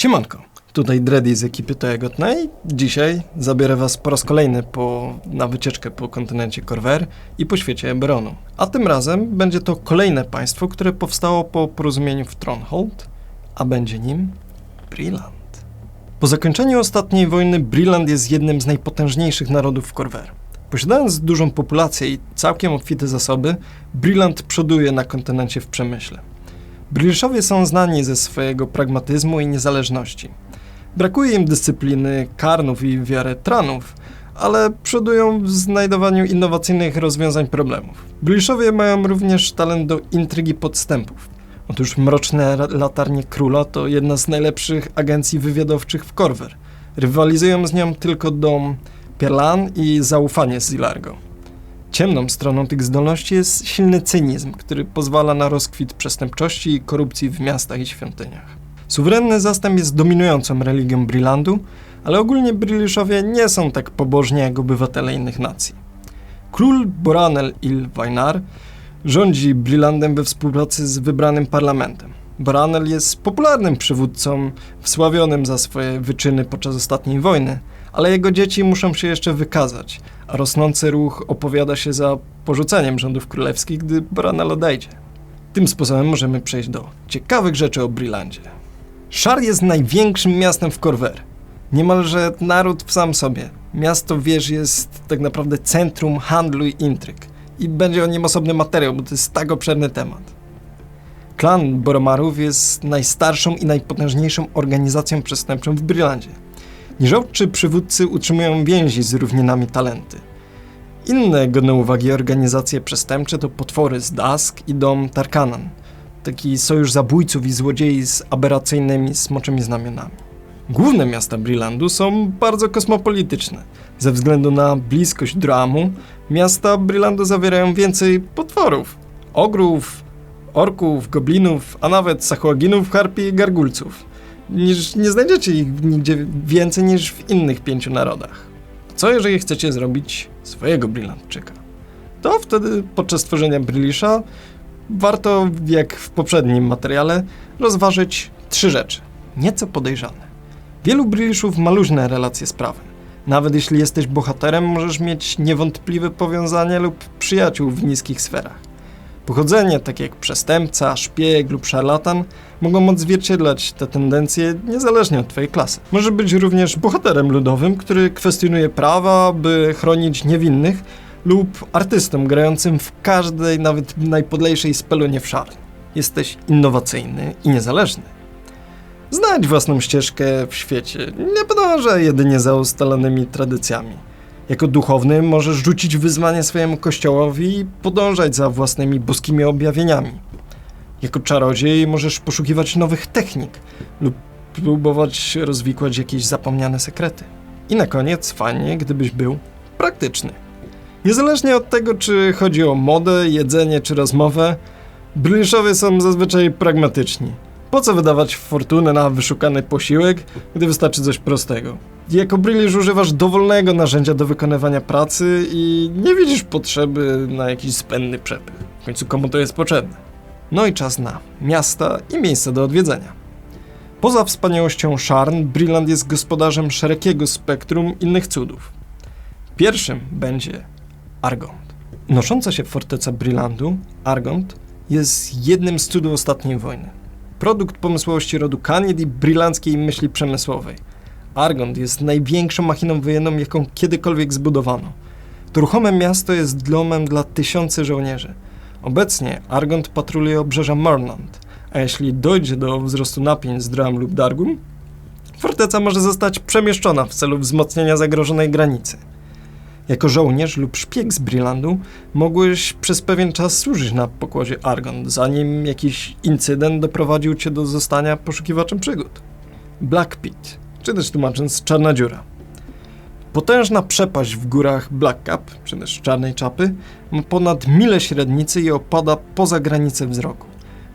Siemanko, tutaj Dreddy z ekipy Toegot i dzisiaj zabiorę was po raz kolejny po, na wycieczkę po kontynencie Corver i po świecie Eberonu. A tym razem będzie to kolejne państwo, które powstało po porozumieniu w Tronhold, a będzie nim Brilland. Po zakończeniu ostatniej wojny Brilland jest jednym z najpotężniejszych narodów w Corver. Posiadając dużą populację i całkiem obfite zasoby, Brilland przoduje na kontynencie w przemyśle. Briliszowie są znani ze swojego pragmatyzmu i niezależności. Brakuje im dyscypliny karnów i wiary tranów, ale przodują w znajdowaniu innowacyjnych rozwiązań problemów. Briliszowie mają również talent do intrygi podstępów. Otóż Mroczne Latarnie Króla to jedna z najlepszych agencji wywiadowczych w Corver. Rywalizują z nią tylko dom Pierlan i zaufanie z Zilargo. Ciemną stroną tych zdolności jest silny cynizm, który pozwala na rozkwit przestępczości i korupcji w miastach i świątyniach. Suwerenny zastęp jest dominującą religią Brillandu, ale ogólnie Briliszowie nie są tak pobożni jak obywatele innych nacji. Król Boranel il Wajnar rządzi Brillandem we współpracy z wybranym parlamentem. Boranel jest popularnym przywódcą, wsławionym za swoje wyczyny podczas ostatniej wojny, ale jego dzieci muszą się jeszcze wykazać, a rosnący ruch opowiada się za porzuceniem rządów królewskich, gdy Boranel odejdzie. Tym sposobem możemy przejść do ciekawych rzeczy o Brillandzie. Szar jest największym miastem w Corver. Niemalże naród w sam sobie. Miasto wież jest tak naprawdę centrum handlu i intryg. I będzie o nim osobny materiał, bo to jest tak obszerny temat. Klan Boromarów jest najstarszą i najpotężniejszą organizacją przestępczą w Brillandzie. Niżowczy przywódcy utrzymują więzi z równinami talenty. Inne godne uwagi organizacje przestępcze to potwory z Dask i dom Tarkanan. Taki sojusz zabójców i złodziei z aberracyjnymi smoczymi znamionami. Główne miasta Brillandu są bardzo kosmopolityczne. Ze względu na bliskość Dramu, miasta Brillandu zawierają więcej potworów. Ogrów, orków, goblinów, a nawet sahuaginów, harpi i gargulców niż nie znajdziecie ich nigdzie więcej niż w innych pięciu narodach. Co jeżeli chcecie zrobić swojego Brillantczyka? To wtedy podczas tworzenia Brillisha warto, jak w poprzednim materiale, rozważyć trzy rzeczy, nieco podejrzane. Wielu Brillishów ma luźne relacje z prawem. Nawet jeśli jesteś bohaterem, możesz mieć niewątpliwe powiązanie lub przyjaciół w niskich sferach. Pochodzenie, takie jak przestępca, szpieg lub szarlatan, mogą odzwierciedlać te tendencje niezależnie od Twojej klasy. Może być również bohaterem ludowym, który kwestionuje prawa, by chronić niewinnych, lub artystą grającym w każdej, nawet najpodlejszej spelunie w szar. Jesteś innowacyjny i niezależny. Znajdź własną ścieżkę w świecie, nie podążaj jedynie za ustalonymi tradycjami. Jako duchowny możesz rzucić wyzwanie swojemu kościołowi i podążać za własnymi boskimi objawieniami. Jako czarodziej możesz poszukiwać nowych technik lub próbować rozwikłać jakieś zapomniane sekrety. I na koniec fajnie, gdybyś był praktyczny. Niezależnie od tego, czy chodzi o modę, jedzenie czy rozmowę, Bryliszowie są zazwyczaj pragmatyczni. Po co wydawać fortunę na wyszukany posiłek, gdy wystarczy coś prostego? Jako Brylisz używasz dowolnego narzędzia do wykonywania pracy i nie widzisz potrzeby na jakiś spędny przepych. W końcu komu to jest potrzebne? No i czas na miasta i miejsca do odwiedzenia. Poza wspaniałością Szarn, Brilland jest gospodarzem szerokiego spektrum innych cudów. Pierwszym będzie Argont. Nosząca się forteca Brillandu, Argont, jest jednym z cudów ostatniej wojny. Produkt pomysłowości rodu Kanied i brylanckiej myśli przemysłowej – Argont jest największą machiną wojenną, jaką kiedykolwiek zbudowano. To ruchome miasto jest domem dla tysięcy żołnierzy. Obecnie Argont patroluje obrzeża Mornant, a jeśli dojdzie do wzrostu napięć z Dram lub Dargum, forteca może zostać przemieszczona w celu wzmocnienia zagrożonej granicy. Jako żołnierz lub szpieg z Brillandu mogłeś przez pewien czas służyć na pokładzie Argont, zanim jakiś incydent doprowadził cię do zostania poszukiwaczem przygód. Black Pit czy też tłumacząc czarna dziura. Potężna przepaść w górach Black Cap, czy też Czarnej Czapy, ma ponad milę średnicy i opada poza granicę wzroku.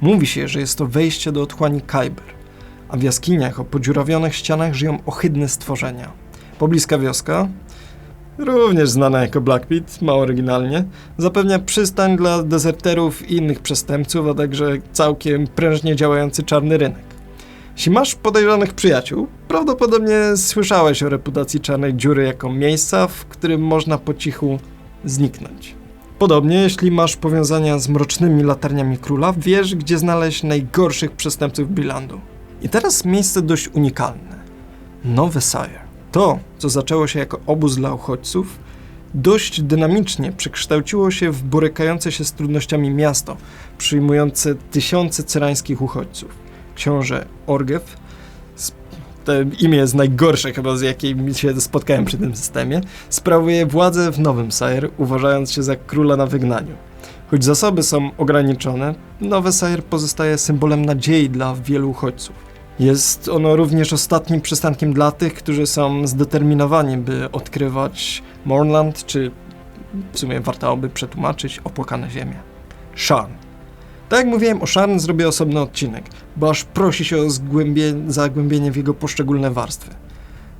Mówi się, że jest to wejście do otchłani Kyber, a w jaskiniach o podziurawionych ścianach żyją ohydne stworzenia. Pobliska wioska, również znana jako Black Pit, mało oryginalnie, zapewnia przystań dla dezerterów i innych przestępców, a także całkiem prężnie działający czarny rynek. Jeśli masz podejrzanych przyjaciół, prawdopodobnie słyszałeś o reputacji czarnej dziury jako miejsca, w którym można po cichu zniknąć. Podobnie, jeśli masz powiązania z mrocznymi latarniami króla, wiesz, gdzie znaleźć najgorszych przestępców Brillandu. I teraz miejsce dość unikalne. Nowy Sire. To, co zaczęło się jako obóz dla uchodźców, dość dynamicznie przekształciło się w borykające się z trudnościami miasto, przyjmujące tysiące cyrańskich uchodźców. Książę Orgew, to imię jest najgorsze chyba z jakim się spotkałem przy tym systemie, sprawuje władzę w Nowym Sire, uważając się za króla na wygnaniu. Choć zasoby są ograniczone, Nowy Sire pozostaje symbolem nadziei dla wielu uchodźców. Jest ono również ostatnim przystankiem dla tych, którzy są zdeterminowani, by odkrywać Mornland, czy w sumie warto by przetłumaczyć opłakane ziemię. Sharn. Tak jak mówiłem o Sharn, zrobię osobny odcinek, bo aż prosi się o zagłębienie w jego poszczególne warstwy.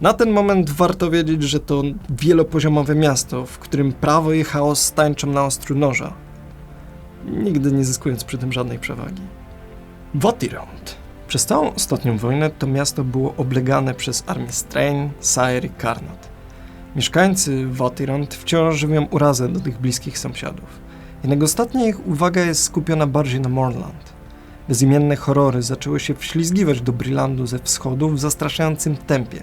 Na ten moment warto wiedzieć, że to wielopoziomowe miasto, w którym prawo i chaos tańczą na ostru noża, nigdy nie zyskując przy tym żadnej przewagi. Watirond. Przez całą ostatnią wojnę to miasto było oblegane przez armię Strain, Sire i Karnat. Mieszkańcy Watirond wciąż żywią urazę do tych bliskich sąsiadów. Jednak ostatnia ich uwaga jest skupiona bardziej na Mornland. Bezimienne horrory zaczęły się wślizgiwać do Brillandu ze wschodu w zastraszającym tempie,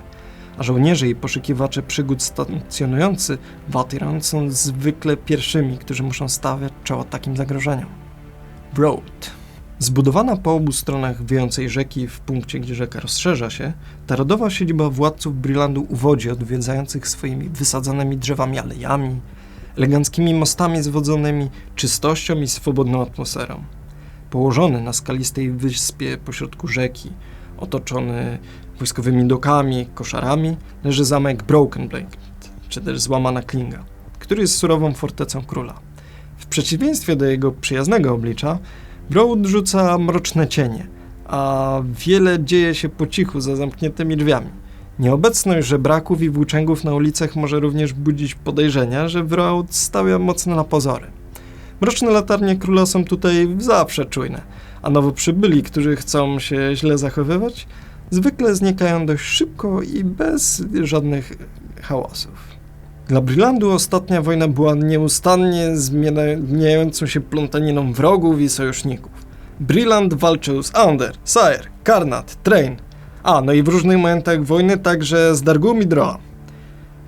a żołnierze i poszukiwacze przygód stacjonujący w Watirond są zwykle pierwszymi, którzy muszą stawiać czoła takim zagrożeniom. Broad. Zbudowana po obu stronach wyjącej rzeki w punkcie, gdzie rzeka rozszerza się, ta rodowa siedziba władców Brillandu uwodzi odwiedzających swoimi wysadzonymi drzewami alejami, eleganckimi mostami zwodzonymi czystością i swobodną atmosferą. Położony na skalistej wyspie pośrodku rzeki, otoczony wojskowymi dokami, koszarami, leży zamek Broken Blade, czy też Złamana Klinga, który jest surową fortecą króla. W przeciwieństwie do jego przyjaznego oblicza, Broad rzuca mroczne cienie, a wiele dzieje się po cichu za zamkniętymi drzwiami. Nieobecność żebraków i włóczęgów na ulicach może również budzić podejrzenia, że Broad stawia mocno na pozory. Mroczne latarnie króla są tutaj zawsze czujne, a nowo przybyli, którzy chcą się źle zachowywać, zwykle znikają dość szybko i bez żadnych hałasów. Dla Brillandu ostatnia wojna była nieustannie zmieniającą się plątaniną wrogów i sojuszników. Brilland walczył z Ander, Sire, Karnat, Train, a no i w różnych momentach wojny także z Dargum i Droa.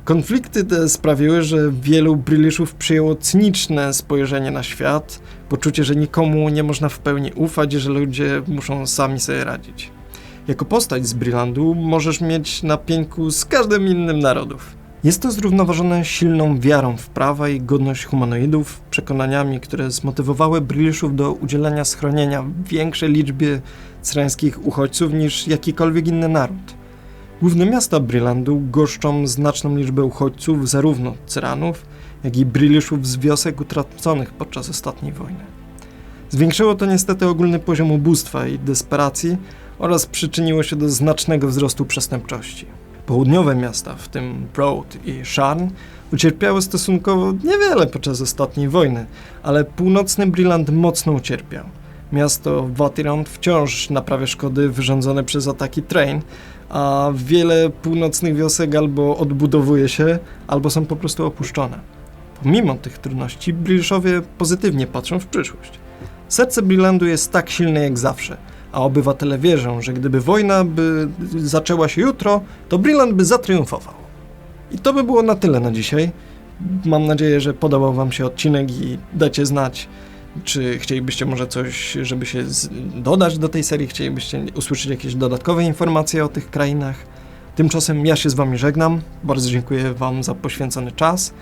Konflikty te sprawiły, że wielu Brylishów przyjęło cyniczne spojrzenie na świat, poczucie, że nikomu nie można w pełni ufać, że ludzie muszą sami sobie radzić. Jako postać z Brillandu możesz mieć na pieńku z każdym innym narodów. Jest to zrównoważone silną wiarą w prawa i godność humanoidów, przekonaniami, które zmotywowały Brylishów do udzielenia schronienia większej liczbie cyrańskich uchodźców niż jakikolwiek inny naród. Główne miasta Brillandu goszczą znaczną liczbę uchodźców, zarówno Cyranów, jak i Brylishów z wiosek utraconych podczas ostatniej wojny. Zwiększyło to niestety ogólny poziom ubóstwa i desperacji oraz przyczyniło się do znacznego wzrostu przestępczości. Południowe miasta, w tym Broad i Sharn, ucierpiały stosunkowo niewiele podczas ostatniej wojny, ale północny Brilland mocno ucierpiał. Miasto Watirond wciąż naprawia szkody wyrządzone przez ataki Train, a wiele północnych wiosek albo odbudowuje się, albo są po prostu opuszczone. Pomimo tych trudności, Briliszowie pozytywnie patrzą w przyszłość. Serce Brillandu jest tak silne jak zawsze, a obywatele wierzą, że gdyby wojna by zaczęła się jutro, to Brilland by zatriumfował. I to by było na tyle na dzisiaj. Mam nadzieję, że podobał Wam się odcinek i dacie znać, czy chcielibyście może coś, żeby się dodać do tej serii, chcielibyście usłyszeć jakieś dodatkowe informacje o tych krainach. Tymczasem ja się z Wami żegnam. Bardzo dziękuję Wam za poświęcony czas.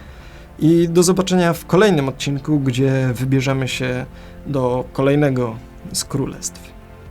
I do zobaczenia w kolejnym odcinku, gdzie wybierzemy się do kolejnego z królestw.